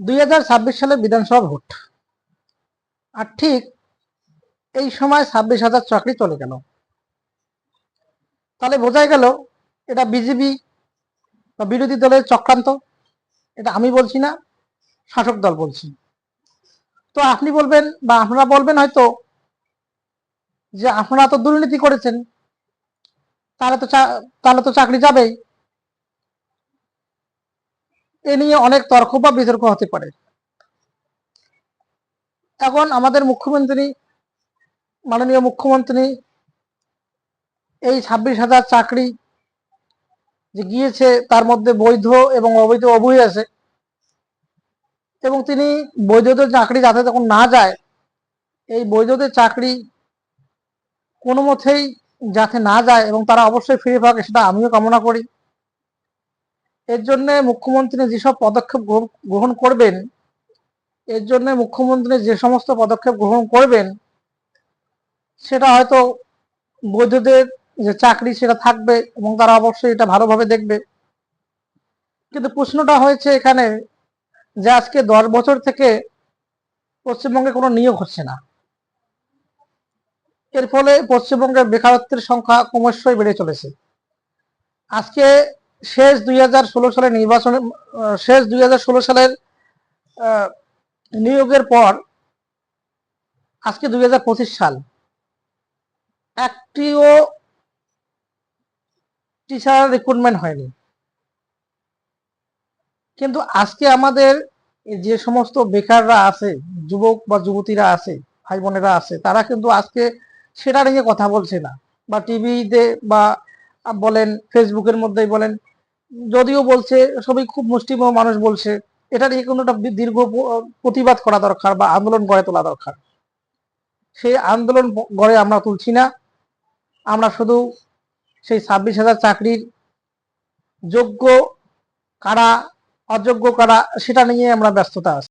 দুই হাজার ছাব্বিশ সালে বিধানসভা ভোট। আর ঠিক এই সময় ছাব্বিশ হাজার চাকরি চলে গেল। তাহলে বোঝাই গেল, এটা বিজেপি বা বিরোধী দলের চক্রান্ত। এটা আমি বলছি না, শাসক দল বলছি। তো আপনি বলবেন বা আপনারা বলবেন হয়তো যে আপনারা তো দুর্নীতি করেছেন, তাহলে তো তাহলে তো চাকরি যাবেই। এ নিয়ে অনেক তর্ক বা বিতর্ক হতে পারে। এখন আমাদের মুখ্যমন্ত্রী, মাননীয় মুখ্যমন্ত্রী এই ছাব্বিশ হাজার চাকরি যে গিয়েছে তার মধ্যে বৈধ এবং অবৈধ উভয় আছে। এবং তিনি বৈধদের চাকরি যাতে তখন না যায়, এই বৈধদের চাকরি কোনো মতেই যাতে না যায় এবং তারা অবশ্যই ফিরে পাক, সেটা আমিও কামনা করি। এর জন্য মুখ্যমন্ত্রী যেসব পদক্ষেপ গ্রহণ- করবেন, এর জন্য মুখ্যমন্ত্রী যে সমস্ত পদক্ষেপ গ্রহণ করবেন, সেটা হয়তো বৈধদের যে চাকরি সেটা থাকবে এবং তারা অবশ্যই এটা ভালোভাবে দেখবে। কিন্তু প্রশ্নটা হয়েছে এখানে যে আজকে দশ বছর থেকে পশ্চিমবঙ্গে কোনো নিয়োগ হচ্ছে না। এর ফলে পশ্চিমবঙ্গের বেকারত্বের সংখ্যা ক্রমশই বেড়ে চলেছে। আজকে শেষ দুই হাজার ষোলো সালের নির্বাচনে শেষ দুই হাজার ষোলো সালের নিয়োগের পর আজকে দুই হাজার পঁচিশ সাল একটিও টিচার রিক্রুটমেন্ট হয়নি। কিন্তু আজকে আমাদের যে সমস্ত বেকাররা আছে, যুবক বা যুবতীরা আছে ভাই বোনেরা আছে, তারা কিন্তু আজকে সেটা নিয়ে কথা বলছে না। বা টিভিতে বা বলেন ফেসবুকের মধ্যেই বলেন যদিও বলছে, সবই খুব মুষ্টিমেয় মানুষ বলছে, এটা নিয়ে কোনো দীর্ঘ প্রতিবাদ করা দরকার বা আন্দোলন গড়ে তোলা দরকার। সেই আন্দোলন গড়ে আমরা তুলছি না। আমরা শুধু সেই ছাব্বিশ হাজার চাকরির যোগ্য কারা, অযোগ্য কারা, সেটা নিয়ে আমরা ব্যস্ততা আছি।